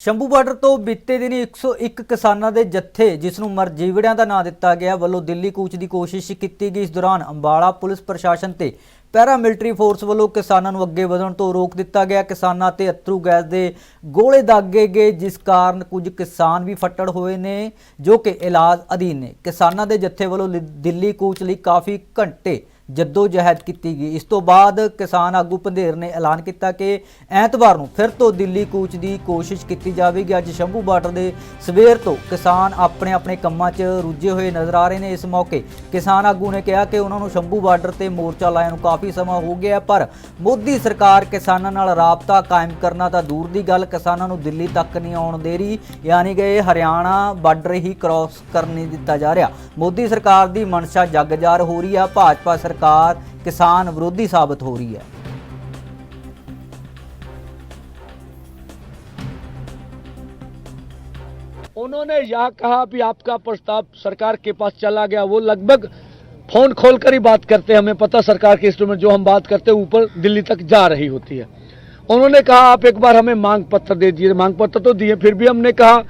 Shambhu border ਤੋਂ ਬੀਤੇ ਦਿਨੀ 101 ਕਿਸਾਨਾਂ ਦੇ ਜੱਥੇ, ਜਿਸ ਨੂੰ ਮਰਜੀਵੜਿਆਂ ਦਾ ਨਾਂ ਦਿੱਤਾ ਗਿਆ, ਵੱਲੋਂ ਦਿੱਲੀ ਕੂਚ ਦੀ ਕੋਸ਼ਿਸ਼ ਕੀਤੀ ਗਈ। ਇਸ ਦੌਰਾਨ ਅੰਬਾਲਾ ਪੁਲਿਸ ਪ੍ਰਸ਼ਾਸਨ ਤੇ ਪੈਰਾ ਮਿਲਟਰੀ ਫੋਰਸ ਵੱਲੋਂ ਕਿਸਾਨਾਂ ਨੂੰ ਅੱਗੇ ਵਧਣ ਤੋਂ ਰੋਕ ਦਿੱਤਾ ਗਿਆ। ਕਿਸਾਨਾਂ ਤੇ ਅਥਰੂ ਗੈਸ ਦੇ ਗੋਲੇ ਦਾਗੇ ਗਏ, ਜਿਸ ਕਾਰਨ ਕੁਝ ਕਿਸਾਨ ਵੀ ਫੱਟੜ ਹੋਏ ਨੇ, ਜੋ ਕਿ ਇਲਾਜ ਅਧੀਨ ਨੇ। ਕਿਸਾਨਾਂ ਦੇ ਜੱਥੇ ਵੱਲੋਂ ਲਿ- ਦਿੱਲੀ ਕੂਚ ਲਈ ਕਾਫੀ ਘੰਟੇ ਜੱਦੋ ਜਹਿਦ ਕੀਤੀ ਗਈ। ਇਸ ਤੋਂ ਬਾਅਦ ਕਿਸਾਨ ਆਗੂ ਪੰਧੇਰ ਨੇ ਐਲਾਨ ਕੀਤਾ ਕਿ ਐਤਵਾਰ ਨੂੰ ਫਿਰ ਤੋਂ ਦਿੱਲੀ ਕੂਚ ਦੀ ਕੋਸ਼ਿਸ਼ ਕੀਤੀ ਜਾਵੇਗੀ। ਅੱਜ ਸ਼ੰਭੂ ਬਾਰਡਰ ਦੇ ਸਵੇਰ ਤੋਂ ਕਿਸਾਨ ਆਪਣੇ ਆਪਣੇ ਕੰਮਾਂ 'ਚ ਰੁੱਝੇ ਹੋਏ ਨਜ਼ਰ ਆ ਰਹੇ ਨੇ। ਇਸ ਮੌਕੇ ਕਿਸਾਨ ਆਗੂ ਨੇ ਕਿਹਾ ਕਿ ਉਹਨਾਂ ਨੂੰ ਸ਼ੰਭੂ ਬਾਰਡਰ ਤੇ ਮੋਰਚਾ ਲਾਇਆ ਨੂੰ ਕਾਫੀ ਸਮਾਂ ਹੋ ਗਿਆ ਪਰ ਮੋਦੀ ਸਰਕਾਰ ਕਿਸਾਨਾਂ ਨਾਲ ਰਾਬਤਾ ਕਾਇਮ ਕਰਨਾ ਤਾਂ ਦੂਰ ਦੀ ਗੱਲ। ਕਿਸਾਨਾਂ ਨੂੰ ਦਿੱਲੀ ਤੱਕ ਨਹੀਂ ਆਉਣ ਦੇ ਰਹੀ, ਯਾਨੀ ਕਿ ਇਹ ਹਰਿਆਣਾ ਬਾਰਡਰ ਹੀ ਕ੍ਰਾਸ ਕਰਨ ਨਹੀਂ ਦਿੱਤਾ ਜਾ ਰਿਹਾ। ਮੋਦੀ ਸਰਕਾਰ ਦੀ ਮਨਸ਼ਾ ਜੱਗਜ਼ਾਰ ਹੋ ਰਹੀ ਆ। ਭਾਜਪਾ ਸਰਕਾਰ सरकार किसान विरोधी साबित हो रही है। उन्होंने यह कहा भी आपका प्रस्ताव सरकार के पास चला गया, वो लगभग फ़ोन खोलकर ही बात करते हैं। हमें पता सरकार के इंस्ट्रूमेंट जो हम बात करते हैं, ऊपर दिल्ली तक जा रही होती है। उन्होंने कहा, आप एक बार हमें मांग पत्र दे दिए मांग पत्र तो दिए, फिर भी हमने कहा,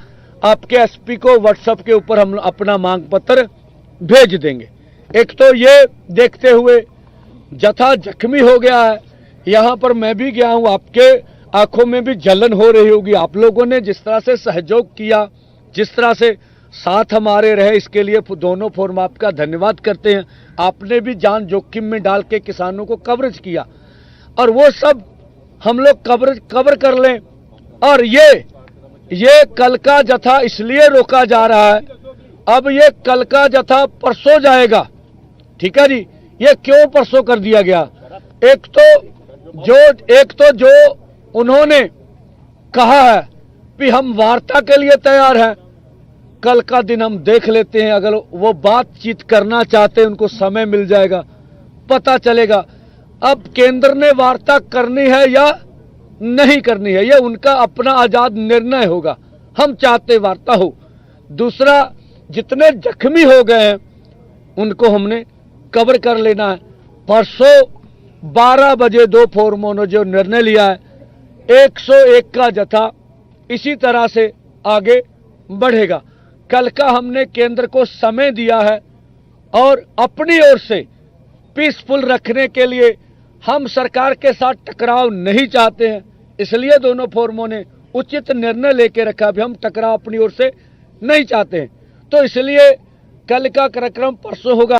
आपके एसपी को व्हाट्सएप के ऊपर हम अपना मांग पत्र भेज देंगे। एक तो ये देखते हुए जथा जख्मी हो गया है। यहाँ पर मैं भी गया हूँ, आपके आँखों में भी जलन हो रही होगी। आप लोगों ने जिस तरह से सहयोग किया, जिस तरह से साथ हमारे रहे, इसके लिए दोनों फोरम आपका धन्यवाद करते हैं। आपने भी जान जोखिम में डाल के किसानों को कवरेज किया। और वो सब हम लोग कवर कवर कर लें। और ये ये कल का जथा इसलिए रोका जा रहा है। अब ये कल का जथा परसों जाएगा। ठीक है जी? ये क्यों परसों कर दिया गया? एक तो जो, एक तो जो उन्होंने कहा है कि हम वार्ता के लिए तैयार हैं। कल का दिन हम देख लेते हैं, अगर वो बातचीत करना चाहते हैं, उनको समय मिल जाएगा, पता चलेगा। अब केंद्र ने वार्ता करनी है या नहीं करनी है यह उनका अपना आज़ाद निर्णय होगा। हम चाहते वार्ता हो। दूसरा, जितने जख्मी हो गए हैं, उनको हमने कवर कर लेना है। परसों 12 बजे दो फोरमों ने जो निर्णय लिया है 101 का जथा इसी तरह से आगे बढ़ेगा। कल का हमने केंद्र को समय दिया है और अपनी ओर से पीसफुल रखने के लिए हम सरकार के साथ टकराव नहीं चाहते हैं। इसलिए दोनों फोरमों ने उचित निर्णय लेके रखा भी हम टकराव अपनी ओर से नहीं चाहते हैं। तो इसलिए कल का कार्यक्रम परसों होगा।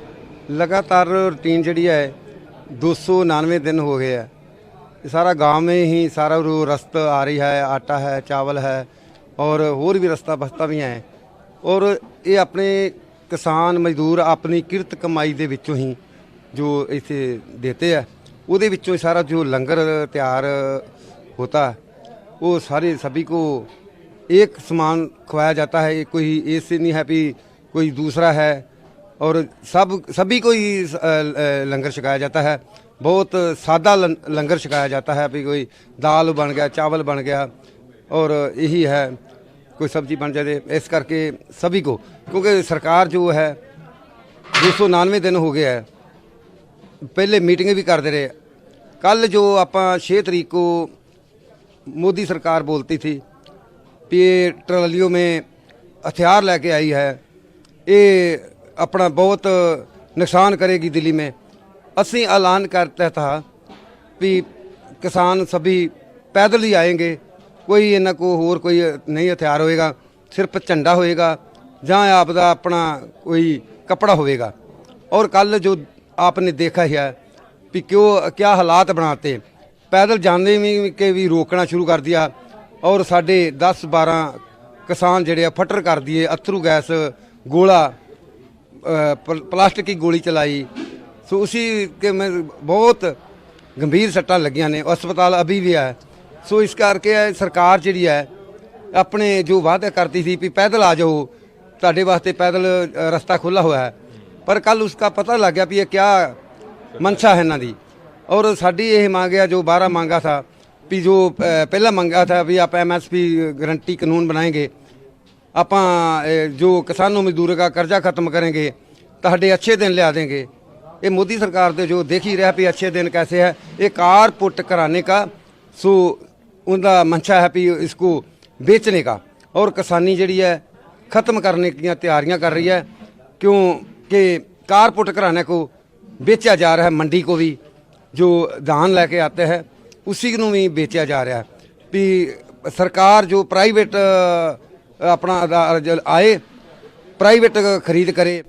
लगातार रूटीन ਜਿਹੜੀ ਹੈ 299 दिन हो गए है ये सारा गांव में ही सारा रो रास्ता आ रही है आटा है चावल है और ਹੋਰ ਵੀ ਰਸਤਾ ਬਸਤਾ ਵੀ ਹੈ ਔਰ ਇਹ ਆਪਣੇ ਕਿਸਾਨ ਮਜ਼ਦੂਰ ਆਪਣੀ ਕਿਰਤ ਕਮਾਈ ਦੇ ਵਿੱਚੋਂ ਹੀ ਜੋ ਇਥੇ ਦੇਤੇ ਹੈ ਉਹਦੇ ਵਿੱਚੋਂ ਹੀ ਸਾਰਾ ਜੋ ਲੰਗਰ ਤਿਆਰ होता है वो सारे सभी को एक समान खवाया जाता है कोई ऐसे नहीं है भी कोई दूसरा है और सब सभी को ही अ, अ, लंगर छकाया जाता है बहुत सादा लं- लंगर छकाया जाता है भी कोई दाल बन गया चावल बन गया और यही है कोई सब्जी बन जाए इस करके सभी को क्योंकि सरकार जो है दो सौ नानवे दिन हो गया है पहले मीटिंग भी करते रहे कल जो आप छः तरीक को मोदी सरकार बोलती थी कि ये ट्रालियों में हथियार लेके आई है ये अपना बहुत नुकसान करेगी दिल्ली में ਅਸੀਂ ऐलान करता था कि किसान सभी पैदल ही आएंगे कोई ਇਹਨਾਂ ਕੋ ਹੋਰ ਕੋਈ ਨਹੀਂ ਹਥਿਆਰ ਹੋਏਗਾ ਸਿਰਫ ਝੰਡਾ ਹੋਏਗਾ ਜਾਂ ਆਪ ਦਾ ਆਪਣਾ ਕੋਈ ਕਪੜਾ ਹੋਵੇਗਾ और कल जो आपने देखा ही है कि क्यों क्या हालात बनाते पैदल जाने भी के भी रोकना शुरू कर दिया और साढ़े 10 12 किसान ਜਿਹੜੇ ਆ ਫਟਰ ਕਰ ਦਿਏ ਅਥਰੂ ਗੈਸ ਗੋਲਾ अ, पल- प्लास्टिक की ਗੋਲੀ ਚਲਾਈ। ਸੋ उसी के में बहुत गंभीर सट्टा लगिया ने अस्पताल अभी भी है ਸੋ ਇਸ ਕਰਕੇ ਸਰਕਾਰ ਜਿਹੜੀ ਹੈ, ਆਪਣੇ ਜੋ ਵਾਅਦਾ ਕਰਦੀ ਸੀ ਵੀ ਪੈਦਲ ਆ ਜਾਓ, ਤੁਹਾਡੇ ਵਾਸਤੇ ਪੈਦਲ ਰਸਤਾ ਖੁੱਲਾ ਹੋਇਆ ਹੈ। ਪਰ ਕੱਲ ਉਸਕਾ ਪਤਾ ਲੱਗ ਗਿਆ ਵੀ ਇਹ ਕਿਆ ਮਨਸ਼ਾ ਹੈ ਇਹਨਾਂ ਦੀ। ਔਰ ਸਾਡੀ ਇਹ ਮੰਗਿਆ ਜੋ 12 ਮੰਗਾ ਥਾ, ਵੀ ਜੋ ਪਹਿਲਾ ਮੰਗਾ ਥਾ ਵੀ ਆਪ ਐਮਐਸਪੀ ਗਰੰਟੀ ਕਾਨੂੰਨ ਬਣਾਏਗੇ ਆਪਾਂ ਇਹ, ਜੋ किसानों मजदूरों का कर्जा खत्म करेंगे ਤੁਹਾਡੇ अच्छे दिन लिया देंगे ये मोदी सरकार ਦੇ ਜੋ देख ही रहा भी अच्छे दिन कैसे है ये कार पुट कराने का सो उनका मंशा है भी इसको बेचने का और किसानी जड़ी है ख़त्म करने की तैयारियां कर रही है क्योंकि कारपुट घराने को बेचा जा रहा है मंडी को भी जो धान लेके आते हैं उसी ਨੂੰ ਵੀ ਵੇਚਿਆ ਜਾ ਰਿਹਾ ਹੈ ਵੀ ਸਰਕਾਰ ਜੋ ਪ੍ਰਾਈਵੇਟ ਆਪਣਾ ਆਏ ਪ੍ਰਾਈਵੇਟ ਖਰੀਦ ਕਰੇ।